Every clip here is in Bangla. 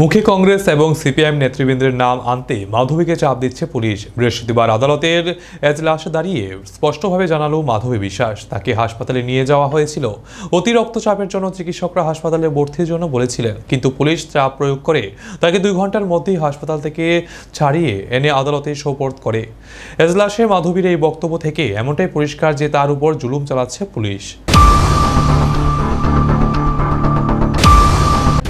মুখে কংগ্রেস এবং সিপিআইএম নেতৃবৃন্দের নাম আনতে মাধবীকে চাপ দিচ্ছে পুলিশ। বৃহস্পতিবার আদালতের এজলাসে দাঁড়িয়ে স্পষ্টভাবে জানালো মাধবী বিশ্বাস। তাকে হাসপাতালে নিয়ে যাওয়া হয়েছিল। অতি রক্তচাপের জন্য চিকিৎসকরা হাসপাতালে ভর্তির জন্য বলেছিলেন। কিন্তু পুলিশ চাপ প্রয়োগ করে তাকে দুই ঘণ্টার মধ্যেই হাসপাতাল থেকে ছাড়িয়ে এনে আদালতে সোপর্দ করে। এজলাসে মাধবীর এই বক্তব্য থেকে এমনটাই পরিষ্কার যে তার উপর জুলুম চালাচ্ছে পুলিশ।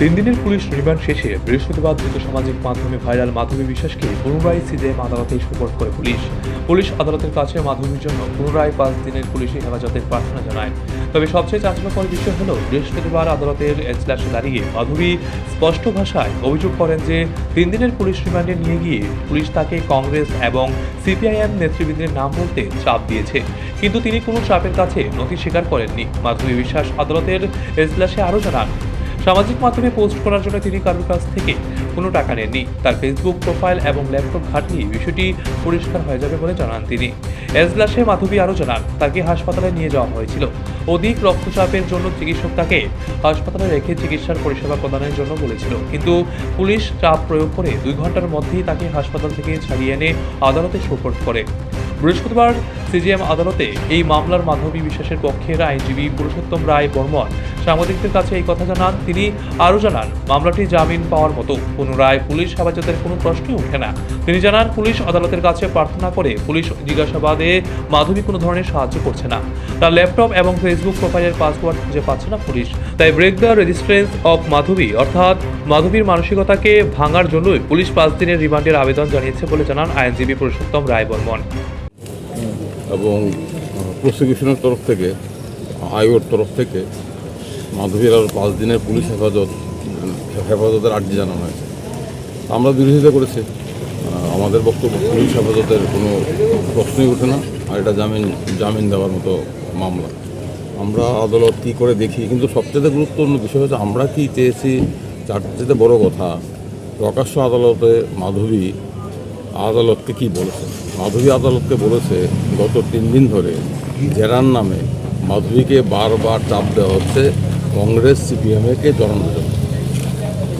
তিন দিনের পুলিশ রিমান্ড শেষে বৃহস্পতিবার দ্রুত সামাজিক মাধ্যমে ভাইরাল মাধবী বিশ্বাসকে পুনরায় সিজেএম আদালতে সুপোর্ট করে পুলিশ। পুলিশ আদালতের কাছে মাধবীর জন্য পুনরায় পাঁচ দিনের পুলিশি হেফাজতের প্রার্থনা জানায়। তবে সবচেয়ে চাঞ্চল্যকর বিষয় হল, বৃহস্পতিবার আদালতের এজলাসে দাঁড়িয়ে মাধবী স্পষ্ট ভাষায় অভিযোগ করেন যে, তিন দিনের পুলিশ রিমান্ডে নিয়ে গিয়ে পুলিশ তাকে কংগ্রেস এবং সিপিআইএম নেতৃবৃন্দের নাম বলতে চাপ দিয়েছে। কিন্তু তিনি কোনো চাপের কাছে নথি স্বীকার করেননি। মাধবী বিশ্বাস আদালতের এজলাসে আরও জানান সামাজিক মাধ্যমে পোস্ট করার জন্য তিনি কারোর কাছ থেকে কোনো টাকা নেননি। তার ফেসবুক প্রোফাইল এবং ল্যাপটপ ঘাটলে বিষয়টি পরিষ্কার হয়ে যাবে বলে জানান তিনি। এজলাসে মাধবী আরও জানান, তাকে হাসপাতালে নিয়ে যাওয়া হয়েছিল। অধিক রক্তচাপের জন্য চিকিৎসক তাকে হাসপাতালে রেখে চিকিৎসার পরিষেবা প্রদানের জন্য বলেছিল। কিন্তু পুলিশ চাপ প্রয়োগ করে দুই ঘণ্টার মধ্যেই তাকে হাসপাতাল থেকে ছাড়িয়ে এনে আদালতে সোপর্দ করে। বৃহস্পতিবার সিজিএম আদালতে এই মামলার মাধবী বিশ্বাসের পক্ষের আইনজীবী পুরুষোত্তম রায় বর্মন সাংবাদিকদের কাছে এই কথা জানান তিনি। আরও জানান, মামলাটি জামিন পাওয়ার মতো। পুনরায় পুলিশ হেফাজতের কোনো প্রশ্নই ওঠে না। তিনি জানান, পুলিশ আদালতের কাছে প্রার্থনা করে পুলিশ জিজ্ঞাসাবাদে মাধবী কোনো ধরনের সাহায্য করছে না। তার ল্যাপটপ এবং ফেসবুক প্রোফাইলের পাসওয়ার্ড খুঁজে পাচ্ছে না পুলিশ। তাই break the resistance of Madhabi, অর্থাৎ মাধবীর মানসিকতাকে ভাঙার জন্যই পুলিশ পাঁচ দিনের রিমান্ডের আবেদন জানিয়েছে বলে জানান আইনজীবী পুরুষোত্তম রায় বর্মন এবং প্রসিকিউশনের তরফ থেকে আয়োর তরফ থেকে মাধবীর আরও পাঁচ দিনের পুলিশ হেফাজত, হেফাজতের আর্জি জানানো হয়েছে। আমরা বিরোধিতা করেছি। আমাদের বক্তব্য পুলিশ হেফাজতের কোনো প্রশ্নই ওঠে না, আর এটা জামিন জামিন দেওয়ার মতো মামলা। আমরা আদালত কী করে দেখি? কিন্তু সবচেয়ে গুরুত্বপূর্ণ বিষয় হচ্ছে, আমরা কি চেয়েছি? তার বড় কথা, প্রকাশ্য আদালতে মাধবী আদালতকে কি বলেছে? মাধবী আদালতকে বলেছে, গত তিন দিন ধরে জেরার নামে মাধুরীকে বারবার চাপ দেওয়া হচ্ছে কংগ্রেস সিপিএমকে জড়ানোর জন্য।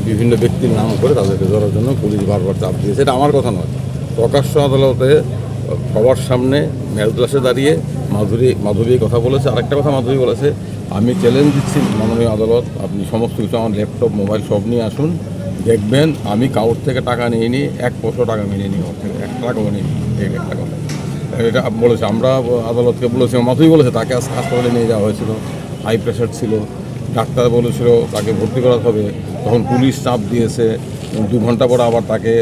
বিভিন্ন ব্যক্তির নাম করে তাদেরকে ধরার জন্য পুলিশ বারবার চাপ দিয়েছে। এটা আমার কথা নয়। প্রকাশ্য আদালতে সবার সামনে মেজলাসে দাঁড়িয়ে মাধুরী এই কথা বলেছে। আরেকটা কথা মাধবী বলেছে, আমি চ্যালেঞ্জ দিচ্ছি মাননীয় আদালত, আপনি সমস্ত কিছু আমার ল্যাপটপ মোবাইল সব নিয়ে আসুন। দেখবেন, আমি কাউর থেকে টাকা নিয়ে নিই এক পশো টাকা মেনে নিই ওর থেকে, এক টাকাও নিই এক এক কথা এটা বলেছে, আমরা আদালতকে বলেছি মাথুই বলেছে, তাকে আজকে হাসপাতালে নিয়ে যাওয়া হয়েছিল হাই প্রেশার ছিল, ডাক্তার বলেছিল তাকে ভর্তি করাতে হবে, তখন পুলিশ চাপ দিয়েছে, দু ঘণ্টা পরে আবার তাকে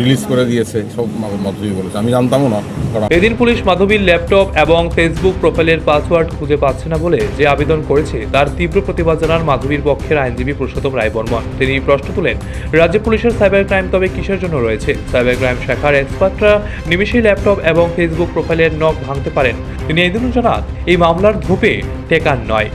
রিলিজ করে দিয়েছে, সব মাধবী বলেছে। আমি জানতামও না এদিন পুলিশ মাধবীর ল্যাপটপ এবং ফেসবুক প্রোফাইলের পাসওয়ার্ড খুঁজে পাচ্ছে না বলে যে আবেদন করেছে, তার তীব্র প্রতিবাদ জানান মাধবীর পক্ষের আইনজীবী পুরুষোত্তম রায় বর্মন। তিনি প্রশ্ন তুলেন, রাজ্য পুলিশের সাইবার ক্রাইম তবে কিসের জন্য রয়েছে? সাইবার ক্রাইম শাখার এক্সপার্টরা নিমিশেই ল্যাপটপ এবং ফেসবুক প্রোফাইলের নখ ভাঙতে পারেন। তিনি জন্য জানান, এই মামলার ধোপে টেকান নয়।